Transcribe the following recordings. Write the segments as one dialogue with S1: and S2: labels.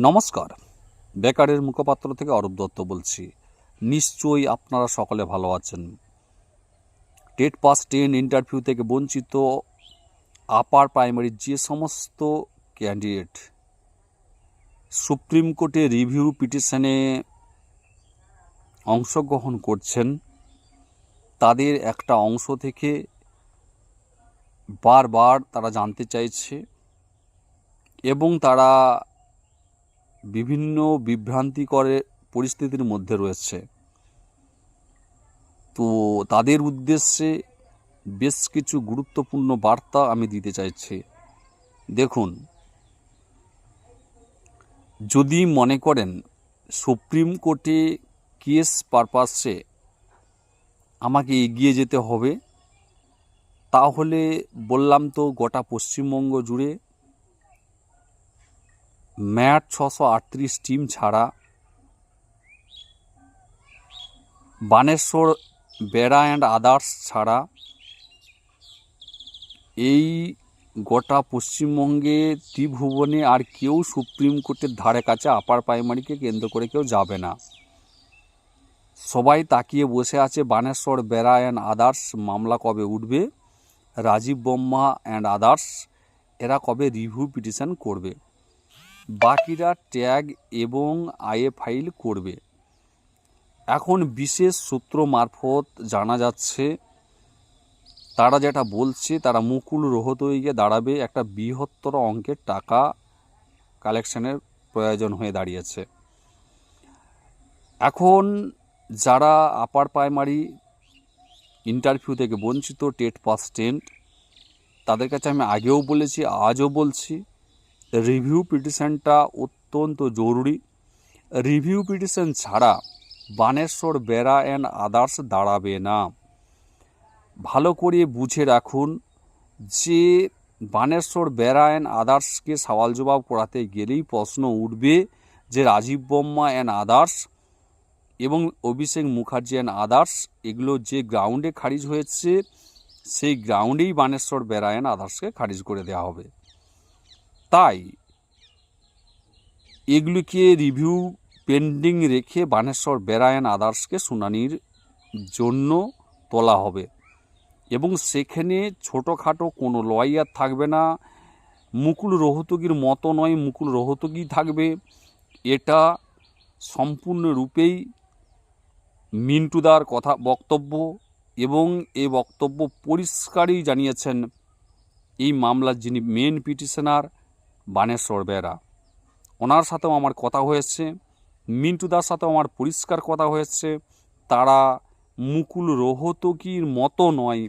S1: নমস্কার। বেকারের মুখপাত্র থেকে অরূপ দত্ত বলছি। নিশ্চয়ই আপনারা সকলে ভালো আছেন। টেট পাস টেন ইন্টারভিউ থেকে বঞ্চিত আপার প্রাইমারির যে সমস্ত ক্যান্ডিডেট সুপ্রিম কোর্টে রিভিউ পিটিশনে অংশগ্রহণ করছেন, তাদের একটা অংশ থেকে বারবার তারা জানতে চাইছে এবং তারা বিভিন্ন বিভ্রান্তিকর পরিস্থিতির মধ্যে রয়েছে। তো তাদের উদ্দেশ্যে বেশ কিছু গুরুত্বপূর্ণ বার্তা আমি দিতে চাইছি। দেখুন, যদি মনে করেন সুপ্রিম কোর্টে কেস পারপাসে আমাকে এগিয়ে যেতে হবে, তাহলে বললাম তো গোটা পশ্চিমবঙ্গ জুড়ে ম্যাট ছশো আটত্রিশ টিম ছাড়া বানেশ্বর, বেড়া অ্যান্ড আদার্স ছাড়া এই গোটা পশ্চিমবঙ্গে ত্রিভুবনে আর কেউ সুপ্রিম কোর্টের ধারে কাছে আপার প্রাইমারিকে কেন্দ্র করে কেউ যাবে না। সবাই তাকিয়ে বসে আছে বানেশ্বর, বেড়া অ্যান্ড আদার্স মামলা কবে উঠবে, রাজীব বর্মা অ্যান্ড আদার্স এরা কবে রিভিউ পিটিশন করবে। বাকিরা ট্যাগ এবং আইএ ফাইল করবে। এখন বিশেষ সূত্র মারফত জানা যাচ্ছে, তারা যেটা বলছে, তারা মুকুল রোহতইকে দাঁড়াবে। একটা বৃহত্তর অঙ্কের টাকা কালেকশনের প্রয়োজন হয়ে দাঁড়িয়েছে। এখন যারা আপার প্রাইমারি ইন্টারভিউ থেকে বঞ্চিত, টেট পাস টেন্ট, তাদের কাছে আমি আগেও বলেছি, আজও বলছি রিভিউ পিটিশনটা অত্যন্ত জরুরি। রিভিউ পিটিশন ছাড়া বানেশ্বর বেড়া অ্যান্ড আদার্স দাঁড়াবে না। ভালো করে বুঝে রাখুন যে বানেশ্বর বেড়া অ্যান্ড আদার্সকে সওয়াল জবাব করাতে গেলেই প্রশ্ন উঠবে যে রাজীব বর্মা অ্যান্ড আদার্স এবং অভিষেক মুখার্জি অ্যান্ড আদার্স এগুলো যে গ্রাউন্ডে খারিজ হয়েছে, সেই গ্রাউন্ডেই বানেশ্বর বেড়া অ্যান্ড আদার্সকে খারিজ করে দেওয়া হবে। তাই এগুলিকে রিভিউ পেন্ডিং রেখে বানেশ্বর বেরায়ন আদার্সকে শুনানির জন্য তোলা হবে এবং সেখানে ছোটোখাটো কোনো লয়ার থাকবে না, মুকুল রোহতগির মতো নয়, মুকুল রোহতগি থাকবে। এটা সম্পূর্ণরূপেই মিন্টুদার কথা, বক্তব্য এবং এই বক্তব্য পরিষ্কারই জানিয়েছেন এই মামলার যিনি মেন পিটিশনার বানেশ্বর বেরা। ওনার সাথেও আমার কথা হয়েছে, মিন্টুদার সাথেও আমার পরিষ্কার কথা হয়েছে। তারা মুকুল রোহতকির মতো নয়,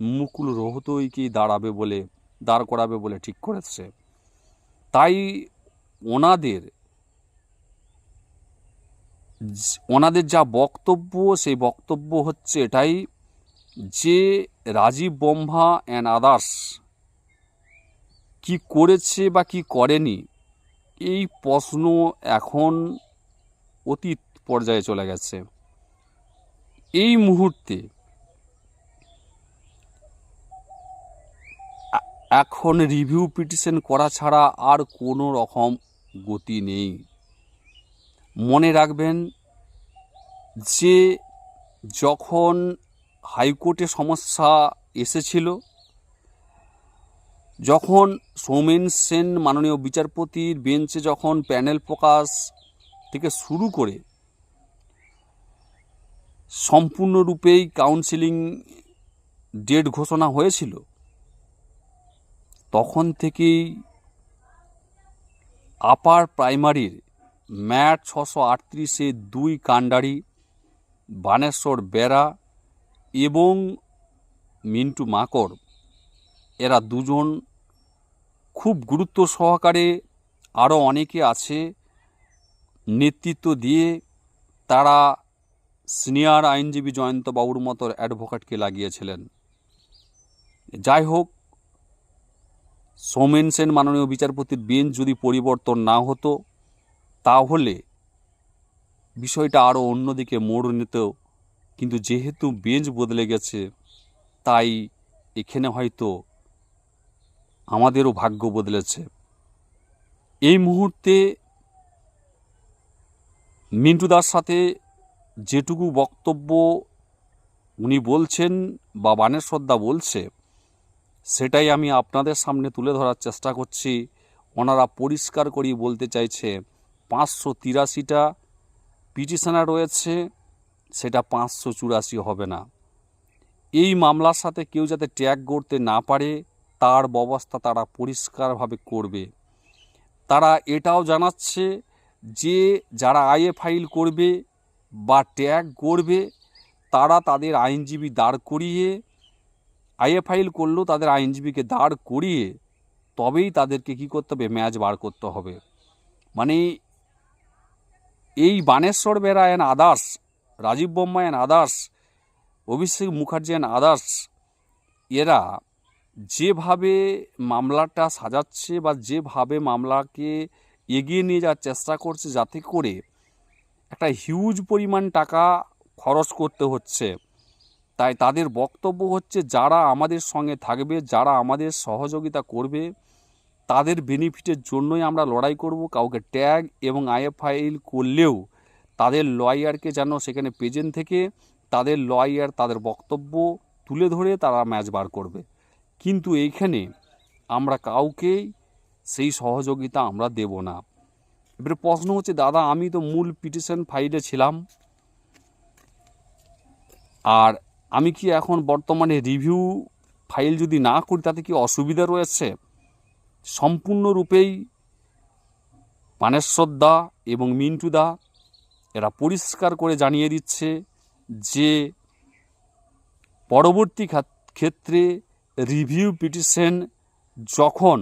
S1: মুকুল রোহতইকেই দাঁড়াবে বলে, দাঁড় করাবে বলে ঠিক করেছে। তাই ওনাদের ওনাদের যা বক্তব্য, সেই বক্তব্য হচ্ছে এটাই যে রাজীব বম্ভা অ্যান্ড আদার্স কি করেছে বা কি করেনি, এই প্রশ্ন এখন অতীত পর্যায়ে চলে গেছে। এই মুহূর্তে এখন রিভিউ পিটিশন করা ছাড়া আর কোনো রকম গতি নেই। মনে রাখবেন যে যখন হাইকোর্টে সমস্যা এসেছিল যখন সৌমেন সেন মাননীয় বিচারপতির বেঞ্চে যখন প্যানেল প্রকাশ থেকে শুরু করে সম্পূর্ণরূপেই কাউন্সিলিং ডেট ঘোষণা হয়েছিল, তখন থেকেই আপার প্রাইমারির ম্যাট ছশো আটত্রিশে দুই কাণ্ডারি, বানেশ্বর বেরা এবং মিন্টু মাকড় এরা দুজন খুব গুরুত্ব সহকারে আরও অনেকে আছে নেতৃত্ব দিয়ে তারা সিনিয়র আইনজীবী জয়ন্তবাবুর মতো অ্যাডভোকেটকে লাগিয়েছিলেন। যাই হোক, সৌমেন সেন মাননীয় বিচারপতির বেঞ্চ যদি পরিবর্তন না হতো, তাহলে বিষয়টা আরও অন্যদিকে মোড় নিত। কিন্তু যেহেতু বেঞ্চ বদলে গেছে, তাই এখানে হয়তো আমাদেরও ভাগ্য বদলেছে। এই মুহূর্তে মিন্টু দার সাথে যেটুকু বক্তব্য উনি বলছেন বা বানেশ্বরদা বলছে, সেটাই আমি আপনাদের সামনে তুলে ধরার চেষ্টা করছি। ওনারা পরিষ্কার করেই বলতে চাইছে, পাঁচশো তিরাশিটা পিটিশনার রয়েছে, সেটা পাঁচশো চুরাশি হবে না। এই মামলার সাথে কেউ যাতে ট্যাগ করতে না পারে তার ব্যবস্থা তারা পরিষ্কারভাবে করবে। তারা এটাও জানাচ্ছে যে, যারা আইএ ফাইল করবে বা ট্যাগ করবে, তারা তাদের আইনজীবী দাঁড় করিয়ে, আইএ ফাইল করলেও তাদের আইনজীবীকে দাঁড় করিয়ে, তবেই তাদেরকে কী করতে হবে? ম্যাচ বার করতে হবে। মানে এই Baneswar Bera and others, Rajib Bomma and others, Abhishek Mukherjee and others, এরা যেভাবে মামলাটা সাজাচ্ছে বা যেভাবে মামলাকে এগিয়ে নিয়ে যাওয়ার চেষ্টা করছে যাতে করে একটা হিউজ পরিমাণ টাকা খরচ করতে হচ্ছে। তাই তাদের বক্তব্য হচ্ছে, যারা আমাদের সঙ্গে থাকবে, যারা আমাদের সহযোগিতা করবে, তাদের বেনিফিটের জন্যই আমরা লড়াই করব। কাউকে ট্যাগ এবং আইএফআইল করলেও তাদের লয়ারকে যেন সেখানে প্রেজেন্ট থেকে তাদের লয়ার তাদের বক্তব্য তুলে ধরে তারা ম্যাচ বার করবে। কিন্তু এইখানে আমরা কাউকেই সেই সহযোগিতা আমরা দেব না। এবারে প্রশ্ন হচ্ছে, দাদা, আমি তো মূল পিটিশন ফাইলে ছিলাম। আর আমি কি এখন বর্তমানে রিভিউ ফাইল যদি না করি, তাতে কি অসুবিধা রয়েছে? সম্পূর্ণরূপেই পানেশ্বর দা এবং মিন্টু দা এরা পরিষ্কার করে জানিয়ে দিচ্ছে যে, পরবর্তী ক্ষেত্রে রিভিউ পিটিশন যখন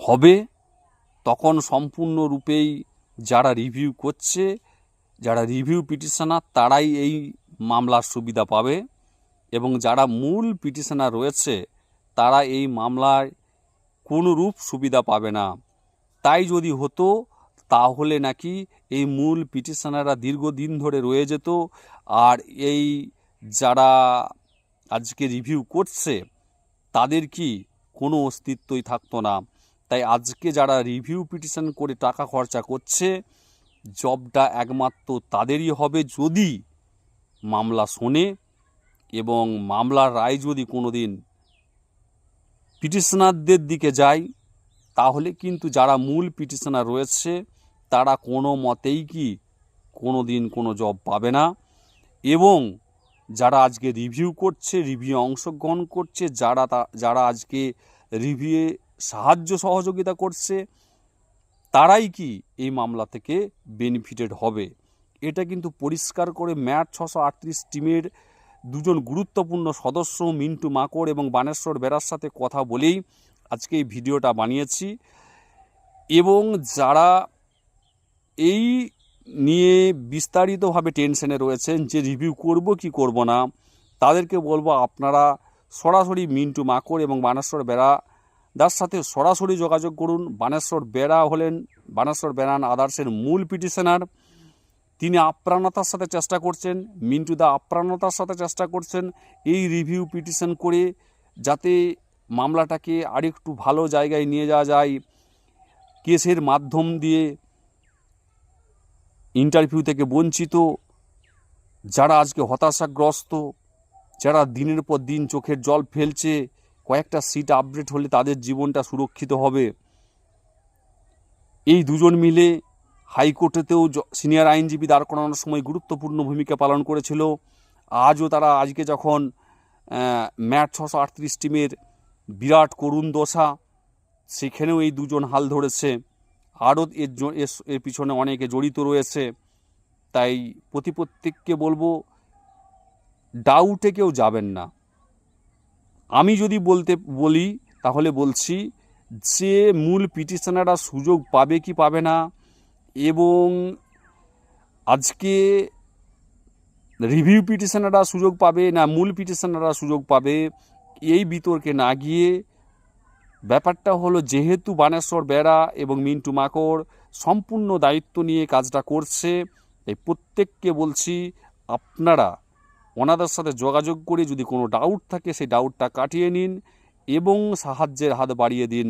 S1: হবে, তখন সম্পূর্ণরূপেই যারা রিভিউ করছে, যারা রিভিউ পিটিশনার, তারাই এই মামলার সুবিধা পাবে এবং যারা মূল পিটিশনার রয়েছে, তারা এই মামলায় কোনো রূপ সুবিধা পাবে না। তাই যদি হতো, তাহলে নাকি এই মূল পিটিশনাররা দীর্ঘদিন ধরে রয়ে যেত, আর এই যারা আজকে রিভিউ করছে, তাদের কি কোনো অস্তিত্বই থাকতো না? তাই আজকে যারা রিভিউ পিটিশন করে টাকা খরচা করছে জবটা একমাত্র তাদেরই হবে যদি মামলা শোনে এবং মামলার রায় যদি কোনো দিন পিটিশনারদের দিকে যায়, তাহলে কিন্তু যারা মূল পিটিশনার রয়েছে, তারা কোনো মতেই কি কোনো দিন কোনো জব পাবে না। এবং যারা আজকে রিভিউ করছে রিভিউ অংশগ্রহণ করছে, যারা তা, যারা আজকে রিভিউয়ে সাহায্য সহযোগিতা করছে, তারাই কি এই মামলা থেকে বেনিফিটেড হবে? এটা কিন্তু পরিষ্কার করে ম্যাট ছশো আটত্রিশ টিমের দুজন গুরুত্বপূর্ণ সদস্য মিন্টু মাকড় এবং বানেশ্বর বেরার সাথে কথা বলেই আজকে এই ভিডিওটা বানিয়েছি। এবং যারা এই নিয়ে বিস্তারিতভাবে টেনশনে রয়েছেন যে রিভিউ করব কি করব না, তাদেরকে বলব আপনারা সরাসরি মিন্টু মাকড় এবং বানেশ্বর বেড়া দার সাথে সরাসরি যোগাযোগ করুন। বানেশ্বর বেড়া হলেন, বানেশ্বর বেড়ান আদার্সের মূল পিটিশনার। তিনি আপ্রাণতার সাথে চেষ্টা করছেন, মিন্টু দা আপ্রাণতার সাথে চেষ্টা করছেন এই রিভিউ পিটিশন করে যাতে মামলাটাকে আরেকটু ভালো জায়গায় নিয়ে যাওয়া যায়, কেসের মাধ্যম দিয়ে ইন্টারভিউ থেকে বঞ্চিত, যারা আজকে হতাশাগ্রস্ত, যারা দিনের পর দিন চোখের জল ফেলছে, কয়েকটা সিট আপডেট হলে তাদের জীবনটা সুরক্ষিত হবে। এই দুজন মিলে হাইকোর্টেতেও সিনিয়র আইনজীবী দাঁড় করানোর সময় গুরুত্বপূর্ণ ভূমিকা পালন করেছিল। আজও তারা আজকে যখন ম্যাট ছশো আটত্রিশ টিমের বিরাট করুণ দশা, সেখানেও এই দুজন হাল ধরেছে। আরও এর এর- পিছনে অনেকে জড়িত রয়েছে। তাই প্রতি প্রত্যেককে বলব ডাউটে কেউ যাবেন না। আমি যদি বলতে বলি, তাহলে বলছি, যে মূল পিটিশনাররা সুযোগ পাবে কি পাবে না, এবং আজকে রিভিউ পিটিশনাররা সুযোগ পাবে না, মূল পিটিশনাররা সুযোগ পাবে, এই বিতর্কে না গিয়ে ব্যাপারটা হলো যেহেতু বানেশ্বর বেড়া এবং মিন্টু মাকড় সম্পূর্ণ দায়িত্ব নিয়ে কাজটা করছে এই প্রত্যেককে বলছি আপনারা ওনাদের সাথে যোগাযোগ করে যদি কোনো ডাউট থাকে সেই ডাউটটা কাটিয়ে নিন এবং সাহায্যের হাত বাড়িয়ে দিন।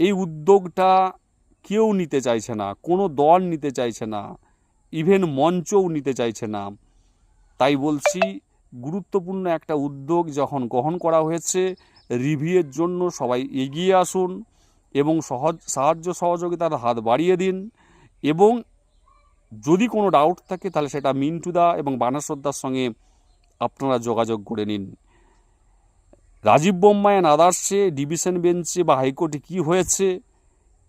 S1: এই উদ্যোগটা কেউ নিতে চাইছে না, কোনো দল নিতে চাইছে না ইভেন মঞ্চও নিতে চাইছে না। তাই বলছি, গুরুত্বপূর্ণ একটা উদ্যোগ যখন গ্রহণ করা হয়েছে রিভিউয়ের জন্য সবাই এগিয়ে আসুন এবং সহজ, সাহায্য সহযোগিতার হাত বাড়িয়ে দিন এবং যদি কোনো ডাউট থাকে তাহলে সেটা মিন্টুদা এবং বানাসোদ্দার সঙ্গে আপনারা যোগাযোগ করে নিন। রাজীব বোম্মায়ন আদার্সে ডিভিশন বেঞ্চে বা হাইকোর্টে কি হয়েছে,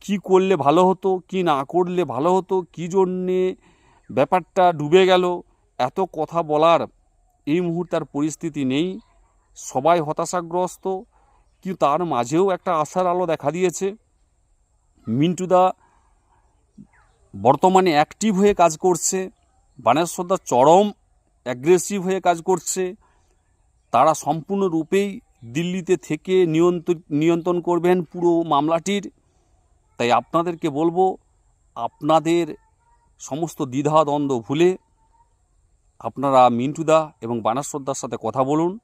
S1: কি করলে ভালো হতো, কি না করলে ভালো হতো, কী জন্যে ব্যাপারটা ডুবে গেল, এত কথা বলার এই মুহূর্তে আর পরিস্থিতি নেই। সবাই হতাশাগ্রস্ত কিন্তু তার মাঝেও একটা আশার আলো দেখা দিয়েছে? মিন্টুদা বর্তমানে অ্যাক্টিভ হয়ে কাজ করছে। বানেশ্বরদা চরম অ্যাগ্রেসিভ হয়ে কাজ করছে। তারা সম্পূর্ণরূপেই দিল্লিতে থেকে নিয়ন্ত্রণ নিয়ন্ত্রণ করবেন পুরো মামলাটির। তাই আপনাদেরকে বলব, আপনাদের সমস্ত দ্বিধা দ্বন্দ্ব ভুলে আপনারা মিন্টুদা এবং বানাসোদ্দার সাথে কথা বলুন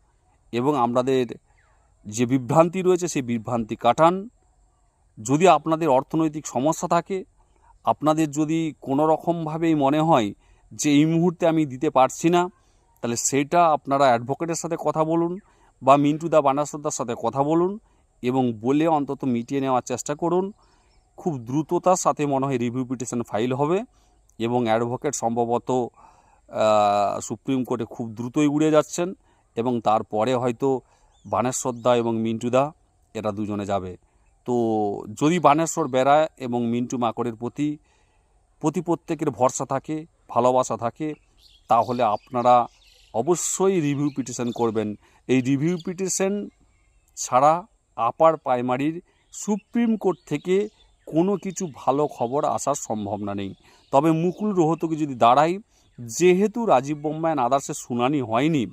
S1: এবং আপনাদের যে বিভ্রান্তি রয়েছে সেই বিভ্রান্তি কাটান। যদি আপনাদের অর্থনৈতিক সমস্যা থাকে, আপনাদের যদি কোনো রকমভাবেই মনে হয় যে এই মুহূর্তে আমি দিতে পারছি না, তাহলে সেটা আপনারা অ্যাডভোকেটের সাথে কথা বলুন বা মিন্টুদা বানাসোদ্দার সাথে কথা বলুন এবং বলে অন্তত মিটিয়ে নেওয়ার চেষ্টা করুন। খুব দ্রুততার সাথে মনে হয় রিভিউ পিটিশন ফাইল হবে এবং অ্যাডভোকেট সম্ভবত সুপ্রিম কোর্টে খুব দ্রুতই উড়ে যাচ্ছেন এবং তারপরে হয়তো বানেশ্বরদা এবং মিন্টুদা, এরা দুজনে যাবে। তো যদি বানেশ্বর বেড়ায় এবং মিন্টু মাকড়ের প্রতি প্রতি প্রত্যেকের ভরসা থাকে, ভালোবাসা থাকে, তাহলে আপনারা অবশ্যই রিভিউ পিটিশন করবেন। এই রিভিউ পিটিশন ছাড়া আপার প্রাইমারির সুপ্রিম কোর্ট থেকে কোনো কিছু ভালো খবর আসার সম্ভাবনা নেই। তবে মুকুল রোহতকে যদি দাঁড়াই, যেহেতু রাজীব বোম্বায়ন আদার্সের শুনানি হয়নি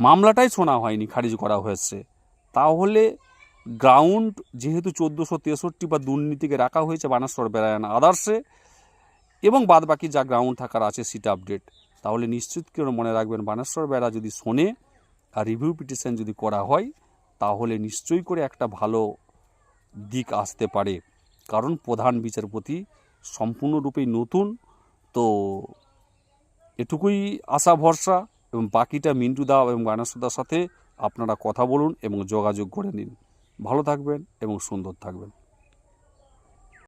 S1: মামলাটাই শোনা হয়নি, খারিজ করা হয়েছে। তাহলে গ্রাউন্ড যেহেতু চোদ্দোশো তেষট্টি বা দুর্নীতিকে রাখা হয়েছে বানাসর বেড়ায়ন আদার্সে, এবং বাদবাকি যা গ্রাউন্ড থাকার আছে সেটা আপডেট, তাহলে নিশ্চিত করে মনে রাখবেন বানেশ্বর বেড়া যদি শোনে আর রিভিউ পিটিশন যদি করা হয়, তাহলে নিশ্চয়ই করে একটা ভালো দিক আসতে পারে। কারণ প্রধান বিচারপতি সম্পূর্ণরূপেই নতুন, তো এটুকুই আশা, ভরসা। এবং বাকিটা মিন্টু দা এবং গানাসুদার সাথে আপনারা কথা বলুন এবং যোগাযোগ করে নিন। ভালো থাকবেন এবং সুন্দর থাকবেন।